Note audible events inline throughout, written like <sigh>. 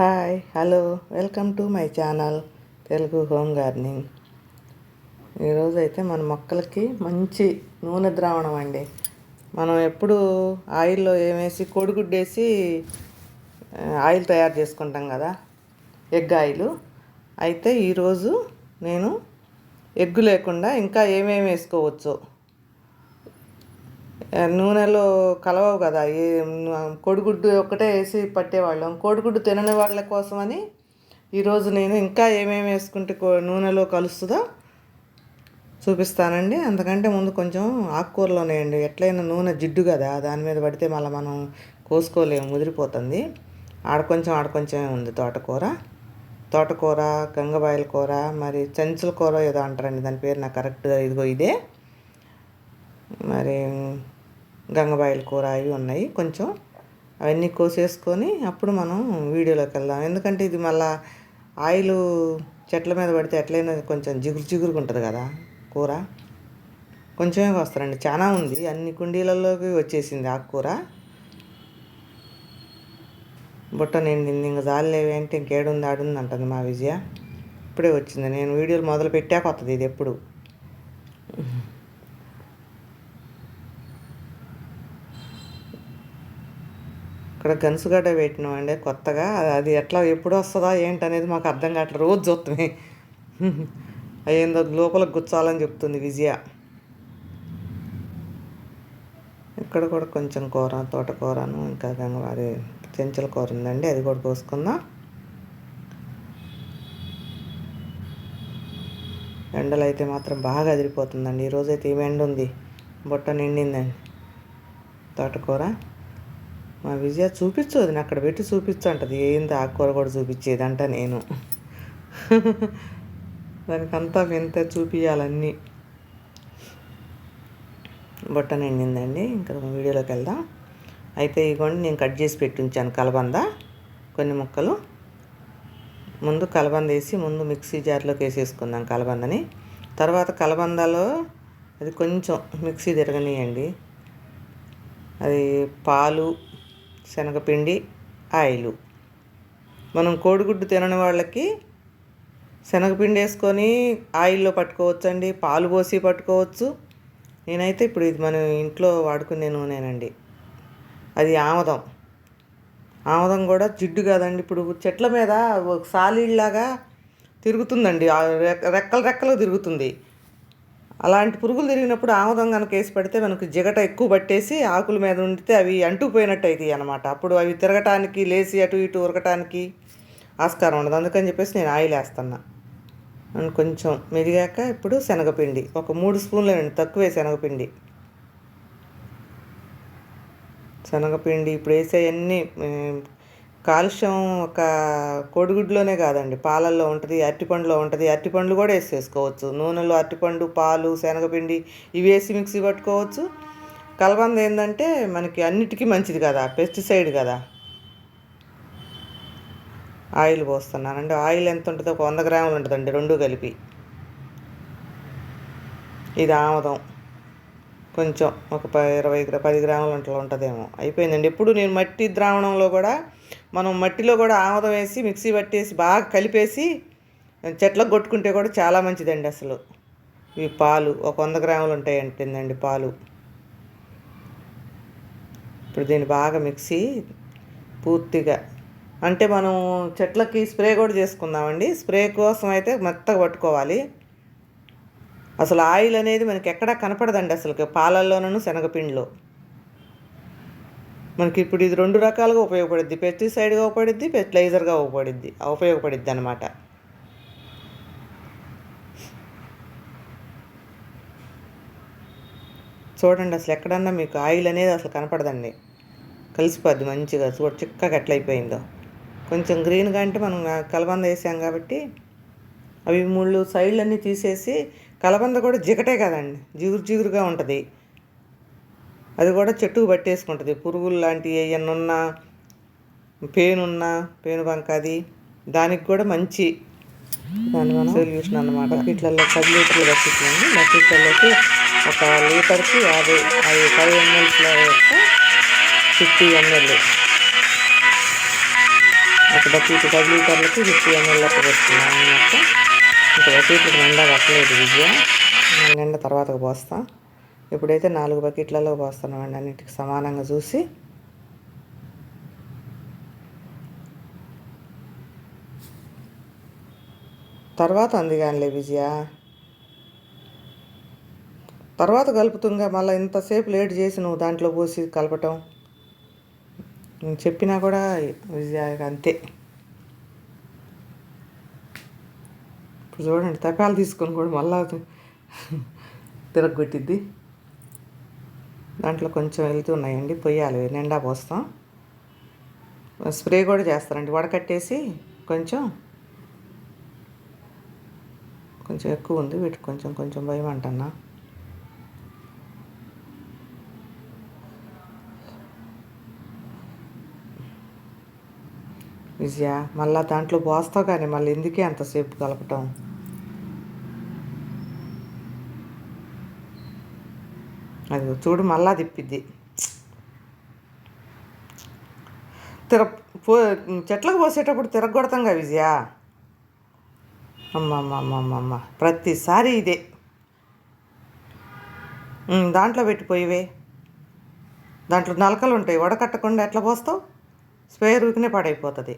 Hi hello welcome to my channel Telugu home gardening. ఈరోజు అయితే మన మొక్కలకి మంచి నూనె ద్రావణం అండి. మనం ఎప్పుడు ఆయిల్లో ఏమేసి కోడిగుడ్డేసి ఆయిల్ తయారు చేసుకుంటాం కదా ఎగ్ ఆయిల్. అయితే ఈరోజు నేను ఎగ్గు లేకుండా ఇంకా ఏమేమి వేసుకోవచ్చో నూనెలో కలవవు కదా. ఏ కోడిగుడ్డు ఒక్కటే వేసి పట్టేవాళ్ళం. కోడిగుడ్డు తినని వాళ్ళ కోసమని ఈరోజు నేను ఇంకా ఏమేమి వేసుకుంటే కో- నూనెలో కలుస్తుందో చూపిస్తానండి. అంతకంటే ముందు కొంచెం ఆకుకూరలోనే అండి ఎట్లయినా నూనె జిడ్డు కదా దాని మీద పడితే మళ్ళీ మనం కోసుకోలేము ముదిరిపోతుంది. ఆడ కొంచెం ఆడ కొంచెమే ఉంది తోటకూర. తోటకూర గంగబాయల కూర మరి చెంచుల కూర ఏదో అంటారండి దాని పేరు నాకు కరెక్ట్గా ఇదిగో ఇదే. మరి గంగబాయల కూర అవి ఉన్నాయి. కొంచెం అవన్నీ కోసేసుకొని అప్పుడు మనం వీడియోలోకి వెళ్దాం. ఎందుకంటే ఇది మళ్ళా ఆయిల్ చెట్ల మీద పడితే ఎట్లయినా కొంచెం జిగురు జిగురుగా ఉంటుంది కదా కూర. కొంచెమే వస్తారండి చాలా ఉంది. అన్ని కుండీలలోకి వచ్చేసింది ఆకుకూర. బుట్ట నిండింది. ఇంక జాలేవి అంటే ఇంకేడుంది ఆడుంది అంటుంది మా విజయ. ఇప్పుడే వచ్చింది. నేను వీడియోలు మొదలు పెట్టాక వస్తుంది ఇది ఎప్పుడు. ఇక్కడ గనుసుగడ్డ పెట్టినామండి కొత్తగా. అది ఎట్లా ఎప్పుడు వస్తుందా ఏంటనేది మాకు అర్థం కావట్లేదు రోజు చూస్తామే <laughs> అయ్యిందో లోపల గుచ్చాలని చెప్తుంది విజయ. ఇక్కడ కూడా కొంచెం కూర తోటకూరను ఇంకా అది చెంచల కూర ఉందండి అది కూడా కోసుకుందాం. ఎండలు అయితే మాత్రం బాగా అదిరిపోతుందండి. ఈరోజు అయితే ఏమి ఎండ ఉంది. బుట్ట నిండిందండి. తోటకూర. మా విజయ చూపించు అది అక్కడ పెట్టి చూపించు అంటది ఏంది ఆకుకూర కూడా చూపించేది అంట నేను. దానికంతా వింత చూపించాలన్నీ బొట్టని ఎండిందండి ఇంకా వీడియోలోకి వెళ్దాం. అయితే ఇగోండి నేను కట్ చేసి పెట్టి ఉంచాను కలబంద కొన్ని ముక్కలు. ముందు కలబంద వేసి ముందు మిక్సీ జార్లోకి వేసేసుకుందాం కలబందని. తర్వాత కలబందలో అది కొంచెం మిక్సీ తిరగనియండి. అది పాలు శనగపిండి ఆయిలు. మనం కోడిగుడ్డు తినని వాళ్ళకి శనగపిండి వేసుకొని ఆయిల్లో పట్టుకోవచ్చండి పాలు పోసి పట్టుకోవచ్చు. నేనైతే ఇప్పుడు ఇది మనం ఇంట్లో వాడుకునే నూనెనండి. అది ఆమదం. ఆమదం కూడా జిడ్డు కాదండి. ఇప్పుడు చెట్ల మీద ఒక తిరుగుతుందండి. రెక్కలు రెక్కలు తిరుగుతుంది. అలాంటి పురుగులు తిరిగినప్పుడు ఆముదం కనుక వేసి పడితే మనకు జిగట ఎక్కువ పట్టేసి ఆకుల మీద ఉండితే అవి అంటుకుపోయినట్టు అవుతాయి అనమాట అప్పుడు అవి తిరగటానికి లేచి అటు ఇటు ఉరకటానికి ఆస్కారం ఉండదు. అందుకని చెప్పేసి నేను ఆయిల్ వేస్తున్నా. కొంచెం మెదిగాక ఇప్పుడు శనగపిండి. ఒక మూడు స్పూన్లు అండి. తక్కువే శనగపిండి. శనగపిండి ఇప్పుడు వేసేవన్నీ కాలుష్యం ఒక కోడిగుడ్లోనే కాదండి. పాలల్లో ఉంటుంది అరటిపండులో ఉంటుంది. అరటిపండ్లు కూడా వేసేసుకోవచ్చు. నూనెలో అరటిపండు పాలు శనగపిండి ఇవి వేసి మిక్సీ పట్టుకోవచ్చు. కలబంద ఏంటంటే మనకి అన్నిటికీ మంచిది కదా పెస్టిసైడ్ కదా. ఆయిల్ పోస్తున్నానండి. ఆయిల్ ఎంత ఉంటుందో ఒక వంద గ్రాములు ఉంటుందండి రెండు కలిపి. ఇది ఆముదం. కొంచెం ఒక ఇరవై గ్రా పది గ్రాములు ఉంటుందేమో. అయిపోయిందండి. ఎప్పుడు నేను మట్టి ద్రావణంలో కూడా మనం మట్టిలో కూడా ఆముదం వేసి మిక్సీ పట్టేసి బాగా కలిపేసి చెట్లకు కొట్టుకుంటే కూడా చాలా మంచిదండి అసలు. ఇవి పాలు ఒక వంద గ్రాములు ఉంటాయి అంటుందండి పాలు. ఇప్పుడు దీన్ని బాగా మిక్సీ పూర్తిగా అంటే మనం చెట్లకి స్ప్రే కూడా చేసుకుందామండి. స్ప్రే కోసం అయితే మెత్తగా పట్టుకోవాలి. అసలు ఆయిల్ అనేది మనకి ఎక్కడా కనపడదండి అసలు పాలల్లోనూ శనగపిండిలో. మనకి ఇప్పుడు ఇది రెండు రకాలుగా ఉపయోగపడుద్ది. పెస్టిసైడ్గా ఉపయోగపడుద్ది ఫెర్టిలైజర్గా ఉపయోగపడుద్ది. ఉపయోగపడుద్ది అనమాట చూడండి అసలు ఎక్కడన్నా మీకు ఆయిల్ అనేది అసలు కనపడదండి. కలిసిపోద్ది మంచిగా. చూడ చిక్కగా ఎట్లా అయిపోయిందో కొంచెం గ్రీన్గా అంటే మనం కలబంద వేసాం కాబట్టి అవి ముళ్ళు సైడ్లన్నీ తీసేసి కలబంద కూడా జిగటే కదండి. జిగురు జిగురుగా ఉంటుంది. అది కూడా చెట్టుకు పట్టేసుకుంటుంది. పురుగులు లాంటివి ఏమన్నా ఉన్నా పేనున్నా పేను బంక అది దానికి కూడా మంచి మనం సొల్యూషన్ అనమాట బకెట్లలో పది లీటర్లు బకెట్లండి బకెట్లలోకి ఒక లీటర్కి యాభై అది ఫైవ్ ఎంఎల్స్లో యొక్క ఫిఫ్టీ ఎంఎల్ ఒక బకెట్ పది లీటర్లకి ఫిఫ్టీ ఎంఎల్ లెక్క పోస్తున్నాను మొత్తం ఇంకా బకెట్లకు నిండా పట్టలేదు విజయ. నిండా తర్వాత పోస్తా. ఇప్పుడైతే నాలుగు బకెట్లలో పోస్తున్నామండి అన్నిటికి సమానంగా చూసి. తర్వాత అందుగానిలే విజయ. తర్వాత కలుపుతుంగా మళ్ళీ ఇంతసేపు లేట్ చేసి నువ్వు దాంట్లో పోసి కలపటం. నేను చెప్పినా కూడా విజయ అంతే. ఇప్పుడు చూడండి తపాలు తీసుకొని కూడా మళ్ళా తిరగొట్టిద్ది దాంట్లో కొంచెం వెళ్తున్నాయండి పొయ్యాలి నిండా పోస్తాం. స్ప్రే కూడా చేస్తారండి. వడకట్టేసి కొంచెం కొంచెం ఎక్కువ ఉంది. వీటికి కొంచెం కొంచెం భయం అంటన్నా. విజయ మళ్ళా దాంట్లో పోస్తావు కానీ మళ్ళీ ఎందుకే అంతసేపు కలపటం. అది చూడు మళ్ళా తిప్పిద్ది. తిర పో చెట్లకు పోసేటప్పుడు తిరగొడతాంగా విజయ. అమ్మమ్మమ్మమ్మమ్మ. ప్రతిసారి ఇదే. దాంట్లో పెట్టిపోయివే దాంట్లో నలకలు ఉంటాయి. వడకట్టకుండా ఎట్లా పోస్తావు? స్పేర్ ఊకినే పాడైపోతుంది.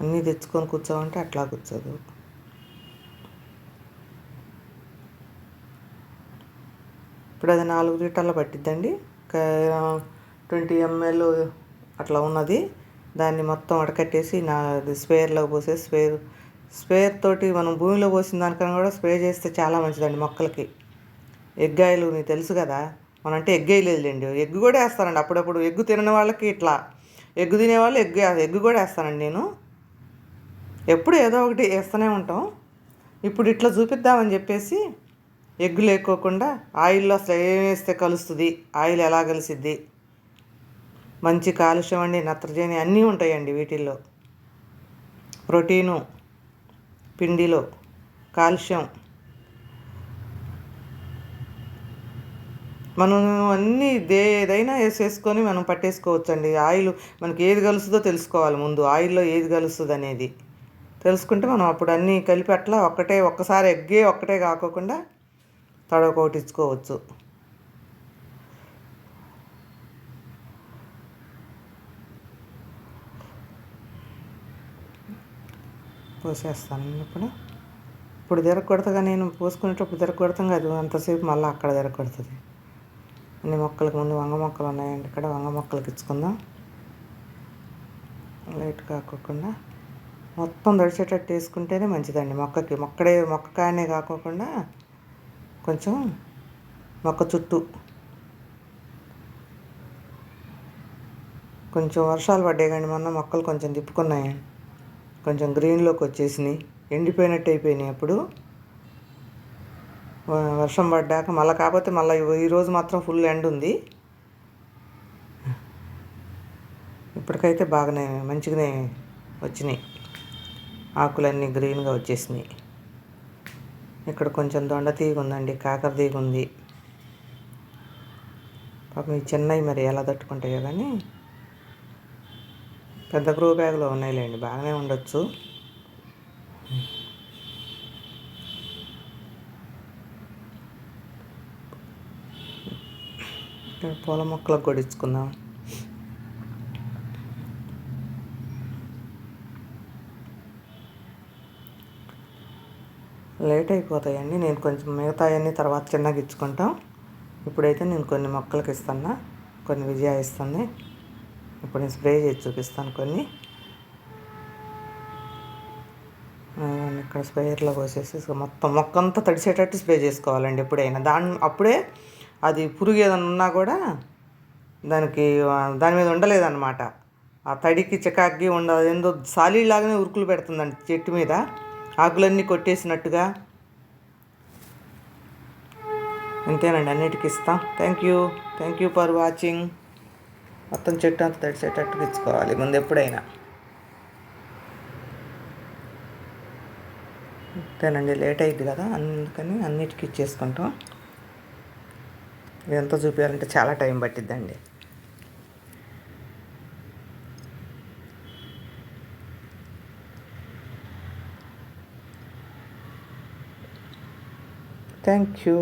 అన్నీ తెచ్చుకొని కూర్చోవంటే అట్లా కూర్చోదు. ఇప్పుడు అది నాలుగు లీటర్లు పట్టిద్దండి. ట్వంటీ ఎంఎల్ అట్లా ఉన్నది. దాన్ని మొత్తం వడకట్టేసి నా స్పేర్లో పోసే స్పేర్ స్పేర్ తోటి మనం భూమిలో పోసిన దానికన్నా కూడా స్ప్రే చేస్తే చాలా మంచిదండి మొక్కలకి. ఎగ్గాయలు నీకు తెలుసు కదా? మన అంటే ఎగ్ ఎగ్ కూడా వేస్తానండి అప్పుడప్పుడు ఎగ్గు తినని వాళ్ళకి ఇట్లా. ఎగ్గు తినేవాళ్ళు ఎగ్గు ఎగ్ కూడా వేస్తానండి నేను. ఎప్పుడు ఏదో ఒకటి వేస్తూనే ఉంటాం. ఇప్పుడు ఇట్లా చూపిద్దామని చెప్పేసి ఎగ్గు లేకోకుండా ఆయిల్లో అసలు ఏం వేస్తే కలుస్తుంది. ఆయిల్ ఎలా కలిసిద్ది? మంచి కాలుష్యం అండి నత్రజని అన్నీ ఉంటాయండి వీటిల్లో. ప్రోటీను పిండిలో కాల్షియం. మనం అన్నీ ఏదైనా వేసేసుకొని మనం పట్టేసుకోవచ్చండి. ఆయిల్ మనకి ఏది కలుస్తుందో తెలుసుకోవాలి ముందు. ఆయిల్లో ఏది కలుస్తుంది అనేది. తెలుసుకుంటే మనం అప్పుడు అన్నీ కలిపి అట్లా ఒక్కటే ఒక్కసారి ఎగ్గే ఒక్కటే కాకోకుండా తడకొట్టించుకోవచ్చు పోసేస్తాను నేను ఇప్పుడు. ఇప్పుడు తిరగకొడతగా నేను పోసుకునేటప్పుడు తిరగకొడతాం కదా అంతసేపు మళ్ళీ అక్కడ తిరగకొడుతుంది అన్ని మొక్కలకు ముందు వంగ మొక్కలు ఉన్నాయండి ఇక్కడ వంగ మొక్కలకి ఇచ్చుకుందాం. లైట్ కాకోకుండా మొత్తం తడిచేటట్టు వేసుకుంటేనే మంచిదండి. మొక్కకి మొక్కడే మొక్క కాయనే కాకోకుండా కొంచెం మొక్క చుట్టూ. కొంచెం వర్షాలు పడ్డాయి కానీ మొన్న మొక్కలు కొంచెం తిప్పుకున్నాయి. కొంచెం గ్రీన్లోకి వచ్చేసినాయి. ఎండిపోయినట్టు అయిపోయినాయి అప్పుడు. వర్షం పడ్డాక మళ్ళీ కాకపోతే మళ్ళీ ఈరోజు మాత్రం ఫుల్ ఎండ్ ఉంది. ఇప్పటికైతే బాగానే మంచిగానే వచ్చినాయి. ఆకులన్నీ గ్రీన్గా వచ్చేసినాయి. ఇక్కడ కొంచెం దొండ తీగ ఉందండి కాకర తీగ ఉంది పాపం ఈ చిన్నవి మరి ఎలా తట్టుకుంటాయో కానీ పెద్ద గ్రూ బ్యాగ్లో ఉన్నాయిలేండి బాగానే ఉండొచ్చు. ఇక్కడ పూల మొక్కలకు కూడా ఇచ్చుకుందాం లేట్ అయిపోతాయండి. నేను కొంచెం మిగతా అన్నీ తర్వాత చిన్నగా ఇచ్చుకుంటాం. ఇప్పుడైతే నేను కొన్ని మొక్కలకి ఇస్తాను కొన్ని విజయ ఇస్తాను ఇప్పుడు నేను స్ప్రే చేసి చూపిస్తాను కొన్ని. ఇక్కడ స్ప్రేయర్లో పోసేసి మొత్తం మొక్క అంతా తడిసేటట్టు స్ప్రే చేసుకోవాలండి ఎప్పుడైనా. దాని అప్పుడే అది పురుగు ఏదైనా ఉన్నా కూడా దానికి దాని మీద ఉండలేదన్నమాట. ఆ తడికి చికాకి ఉండదు. ఏందో సాలీలాగానే ఉరుకులు పెడుతుందండి చెట్టు మీద. ఆకులన్నీ కొట్టేసినట్టుగా. అంతేనండి అన్నిటికి ఇస్తాం. Thank you thank you for watching మొత్తం చెట్టు అంత తడిసేటట్టుగా ఇచ్చుకోవాలి ముందు ఎప్పుడైనా. అంతేనండి లేట్ అయింది కదా అందుకని అన్నిటికీ ఇచ్చేసుకుంటాం. ఇదంతా చూపించాలంటే చాలా టైం పట్టిద్దండి. Thank you